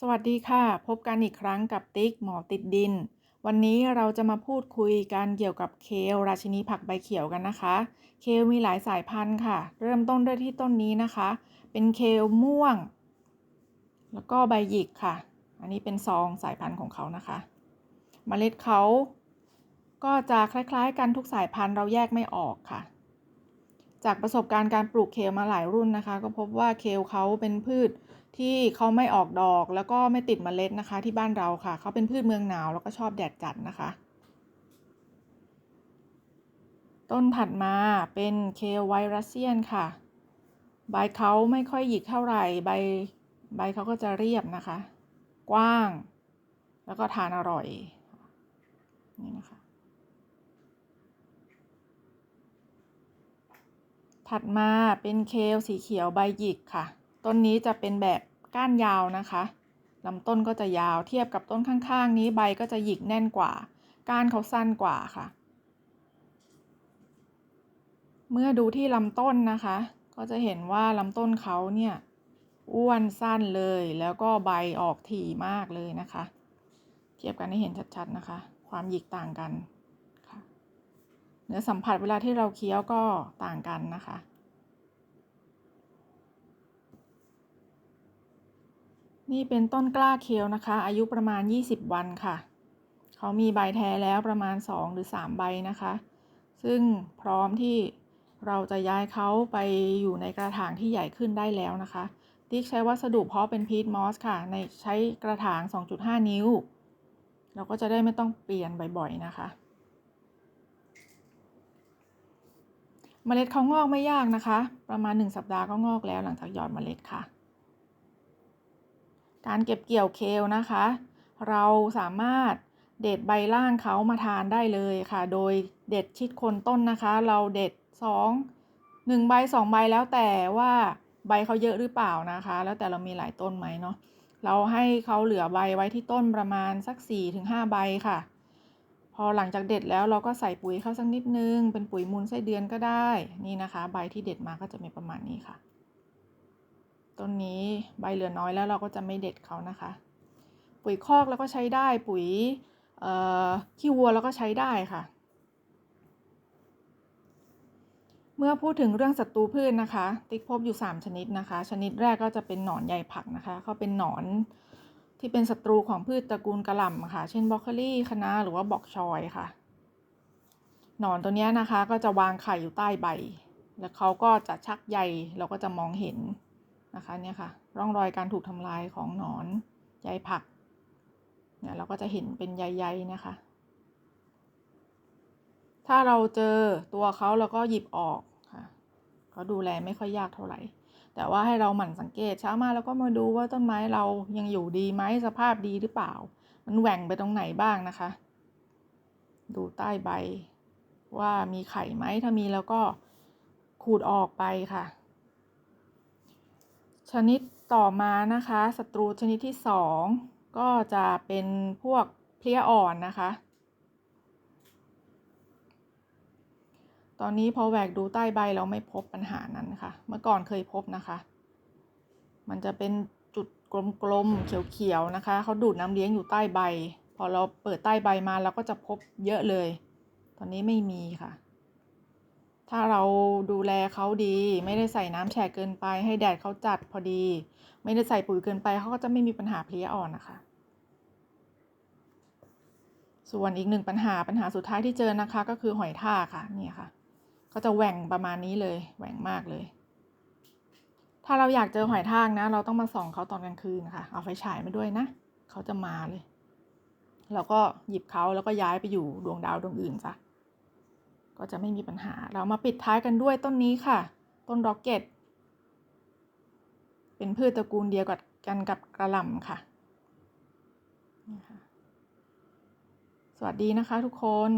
สวัสดีค่ะ พบกันอีกครั้งกับติ๊กหมอติดดิน วันนี้เราจะมาพูดคุยกันเกี่ยวกับเคลราชินีผักใบเขียวกันนะคะ เคลมีหลายสายพันธุ์ค่ะ เริ่มต้นด้วยที่ต้นนี้นะคะ เป็นเคลม่วง แล้วก็ใบหยิกค่ะ อันนี้เป็นซองสายพันธุ์ของเขานะคะเมล็ดเขาก็จะคล้ายๆ กันทุกสายพันธุ์เราแยกไม่ออกค่ะ จากประสบการณ์การปลูกเคลมาหลายรุ่นนะคะ ก็พบว่าเคลเขาเป็นพืช ที่เขาไม่ออกดอกแล้วก็ไม่ติดเมล็ดนะคะ ที่บ้านเราค่ะ เขาเป็นพืชเมืองหนาวแล้วก็ชอบแดดจัดนะคะ ต้นถัดมาเป็นเคลไวรัสเซียนค่ะ ใบเขาไม่ค่อยหยิกเท่าไหร่ใบใบเขาก็จะเรียบนะคะ กว้าง แล้วก็ทานอร่อยนี่นะคะ ถัดมาเป็นเคลสีเขียวใบหยิกค่ะ ต้นนี้จะเป็นแบบก้านยาวนะคะลำต้นก็จะยาวเทียบกับต้นข้างๆ นี้ใบก็จะหยิกแน่นกว่า ก้านเขาสั้นกว่าค่ะ เมื่อดูที่ลำต้นนะคะ ก็จะเห็นว่าลำต้นเขาเนี่ยอ้วนสั้นเลยแล้วก็ใบออกถี่มากเลยนะคะ เทียบกันให้เห็นชัดๆนะคะ ความหยิกต่างกันเนื้อสัมผัสเวลาที่เราเคี้ยวก็ต่างกันนะคะ นี่เป็นต้นกล้าเคลนะคะ อายุประมาณ 20 วันค่ะ เขามีใบแท้แล้วประมาณ 2 หรือ 3 ใบนะคะ ซึ่งพร้อมที่เราจะย้ายเขาไปอยู่ในกระถางที่ใหญ่ขึ้นได้แล้วนะคะ ติ๊กใช้วัสดุเพาะเป็นพีทมอสค่ะ ในใช้กระถาง 2.5 นิ้ว เราก็จะได้ไม่ต้องเปลี่ยนบ่อยๆนะคะเมล็ดเขางอกไม่ยากนะคะ ประมาณ 1 สัปดาห์ก็งอกแล้วหลังจากหยอดเมล็ดค่ะ การเก็บเกี่ยวเคลนะคะ เราสามารถเด็ดใบล่างเขามาทานได้เลยค่ะ โดยเด็ดชิดคนต้นนะคะ เราเด็ด 2 1 ใบ 2 ใบแล้วแต่ว่าใบเขาเยอะหรือเปล่านะคะ แล้วแต่เรามีหลายต้นไหมเนาะเราให้เขาเหลือใบไว้ที่ต้นประมาณสัก 4-5 ใบค่ะ พอหลังจากเด็ดแล้วเราก็ใส่ปุ๋ยเข้าสักนิดนึง เป็นปุ๋ยมูลไส้เดือนก็ได้นี่นะคะ ใบที่เด็ดมาก็จะมีประมาณนี้ค่ะ ต้นนี้ใบเหลือน้อยแล้วเราก็จะไม่เด็ดเขานะคะ ปุ๋ยคอกแล้วก็ใช้ได้ปุ๋ยขี้วัวแล้วก็ใช้ได้ค่ะ เมื่อพูดถึงเรื่องศัตรูพืชนะคะ ติ๊กพบอยู่ 3 ชนิดนะคะ ชนิดแรกก็จะเป็นหนอนใยผักนะคะเขาเป็นหนอนที่เป็นศัตรูของพืชตระกูลกระหล่ำค่ะ เช่นบรอกโคลีคะน้าหรือว่าบอกชอยค่ะ หนอนตัวนี้นะคะก็จะวางไข่อยู่ใต้ใบ แล้วเขาก็จะชักใยเราก็จะมองเห็น นะคะเนี่ยค่ะร่องรอยการถูกทำลายของหนอนใยผักเนี่ยเราก็จะเห็นเป็นใยๆนะคะ ถ้าเราเจอตัวเขาเราก็หยิบออกค่ะ ก็ดูแลไม่ค่อยยากเท่าไหร่ แต่ว่าให้เราหมั่นสังเกตเช้ามาแล้วก็มาดูว่าต้นไม้เรายังอยู่ดีไหมสภาพดีหรือเปล่า มันแหว่งไปตรงไหนบ้างนะคะ ดูใต้ใบว่ามีไข่ไหมถ้ามีแล้วก็ขูดออกไปค่ะ ชนิดต่อมานะคะศัตรูชนิดที่สองก็จะเป็นพวกเพลี้ยอ่อนนะคะ ตอนนี้พอแหวกดูใต้ใบเราไม่พบปัญหานั้นค่ะ เมื่อก่อนเคยพบนะคะ มันจะเป็นจุดกลมๆเขียวๆนะคะเขาดูดน้ำเลี้ยงอยู่ใต้ใบ พอเราเปิดใต้ใบมาเราก็จะพบเยอะเลย ตอนนี้ไม่มีค่ะ ถ้าเราดูแลเขาดี ไม่ได้ใส่น้ำแฉะเกินไป ให้แดดเขาจัดพอดี ไม่ได้ใส่ปุ๋ยเกินไปเขาก็จะไม่มีปัญหาเพลี้ยอ่อนนะคะ ส่วนอีกหนึ่งปัญหาปัญหาสุดท้ายที่เจอนะคะ ก็คือหอยทากค่ะเนี่ยค่ะเขาจะแหว่งประมาณนี้เลยแหว่งมากเลย ถ้าเราอยากเจอหอยทากนะ เราต้องมาส่องเขาตอนกลางคืนค่ะ เอาไฟฉายมาด้วยนะเขาจะมาเลยเราก็หยิบเขาแล้วก็ย้ายไปอยู่ดวงดาวดวงอื่นซะ ก็จะไม่มีปัญหา เรามาปิดท้ายกันด้วยต้นนี้ค่ะ ต้นร็อกเก็ต เป็นพืชตระกูลเดียวกับกันกับกระหล่ำค่ะ สวัสดีนะคะทุกคน